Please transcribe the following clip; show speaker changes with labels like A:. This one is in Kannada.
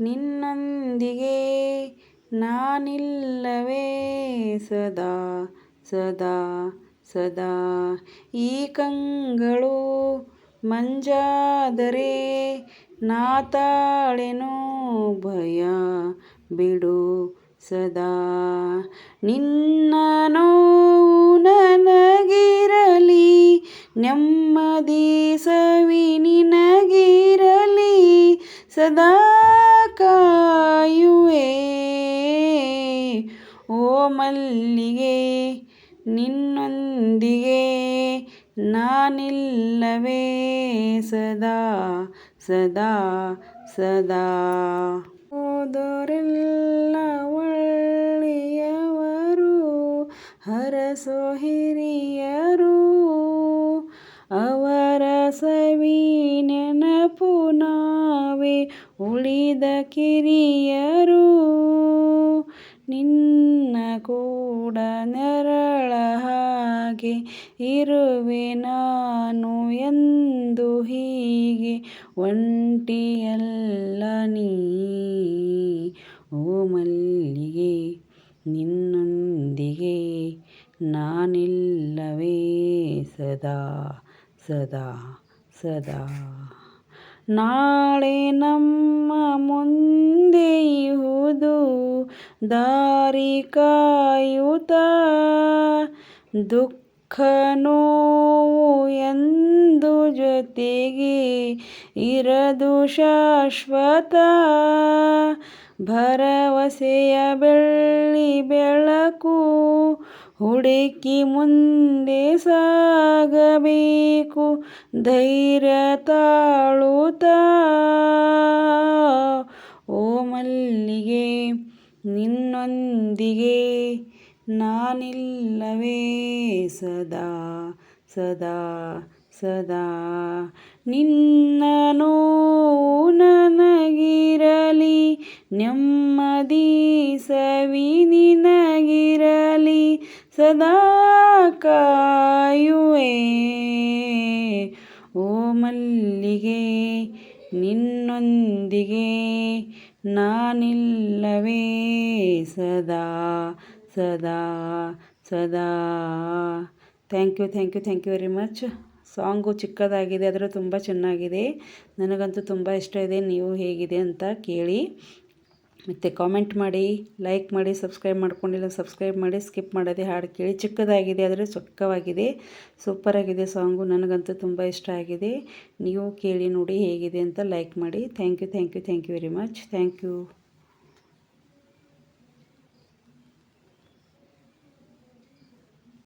A: ನಿನ್ನೊಂದಿಗೆ ನಾನಿಲ್ಲವೇ ಸದಾ ಸದಾ ಸದಾ. ಈ ಕಂಗಳು ಮಂಜಾದರೆ ನಾತಾಳೆನೋ ಭಯ ಬಿಡು ಸದಾ. ನಿನ್ನ ನೋವು ನನಗಿರಲಿ, ನೆಮ್ಮದಿ ಸವಿ ನಿನಗಿರಲಿ, ಸದಾ ಕಾಯುವೆ. ಓ ಮಲ್ಲಿಗೆ, ನಿನ್ನೊಂದಿಗೆ ನಾನಿಲ್ಲವೇ ಸದಾ ಸದಾ ಸದಾ. ಓದೋರೆಲ್ಲ ಒಳ್ಳೆಯವರು, ಹರಸೋ ಹಿರಿಯರು, ಅವರ ಸವಿ ನೆನಪು ಉಳಿದ ಕಿರಿಯರು. ನಿನ್ನ ಕೂಡ ನೆರಳ ಹಾಗೆ ಇರುವೆ ನಾನು ಎಂದು ಹೀಗೆ ಒಂಟಿಯಲ್ಲ ನೀ. ಓ ಮಲ್ಲಿಗೆ, ನಿನ್ನೊಂದಿಗೆ ನಾನಿಲ್ಲವೇ ಸದಾ ಸದಾ ಸದಾ. ನಾಳೆ ನಮ್ಮ ಮುಂದೆ ಇಹುದು ದಾರಿ ಕಾಯುತ ದುಃಖ ನೋವು ಎಂದು ಜೊತೆಗೆ ಇರದು ಶಾಶ್ವತ. ಭರವಸೆಯ ಬೆಳ್ಳಿ ಬೆಳಕು ಹುಡುಕಿ ಮುಂದೆ ಸಾಗಬೇಕು, ಧೈರ್ಯ ತಾಳುತ್ತಾ. ಓ ಮಲ್ಲಿಗೆ, ನಿನ್ನೊಂದಿಗೆ ನಾನಿಲ್ಲವೇ ಸದಾ ಸದಾ ಸದಾ. ನಿನ್ನ ನೋ ನನಗಿರಲಿ, ನೆಮ್ಮದಿ ಸವಿ ಸದಾ ಕಾಯುವೆ ಓ ಮಲ್ಲಿಗೆ, ನಿನ್ನೊಂದಿಗೆ ನಾನಿಲ್ಲವೇ. ಸದಾ ಸದಾ ಸದಾ. Thank you thank you thank you very much song ಚಿಕ್ಕದಾಗಿದೆ, ಆದರೆ ತುಂಬ ಚೆನ್ನಾಗಿದೆ. ನನಗಂತೂ ತುಂಬ ಇಷ್ಟ ಇದೆ, ನೀವು ಹೇಗಿದೆ ಅಂತ ಕೇಳಿ. ಮತ್ತು ಕಾಮೆಂಟ್ ಮಾಡಿ ಲೈಕ್ ಮಾಡಿ ಸಬ್ಸ್ಕ್ರೈಬ್ ಮಾಡ್ಕೊಂಡಿಲ್ಲ ಸಬ್ಸ್ಕ್ರೈಬ್ ಮಾಡಿ ಸ್ಕಿಪ್ ಮಾಡೋದೇ ಹಾಡು ಕೇಳಿ. ಚಿಕ್ಕದಾಗಿದೆ ಆದರೆ ಸೊಕ್ಕವಾಗಿದೆ. ಸೂಪರಾಗಿದೆ ಸಾಂಗು ನನಗಂತೂ ತುಂಬ ಇಷ್ಟ ಆಗಿದೆ. ನೀವು ಕೇಳಿ ನೋಡಿ ಹೇಗಿದೆ ಅಂತ ಲೈಕ್ ಮಾಡಿ. Thank you thank you thank you very much thank you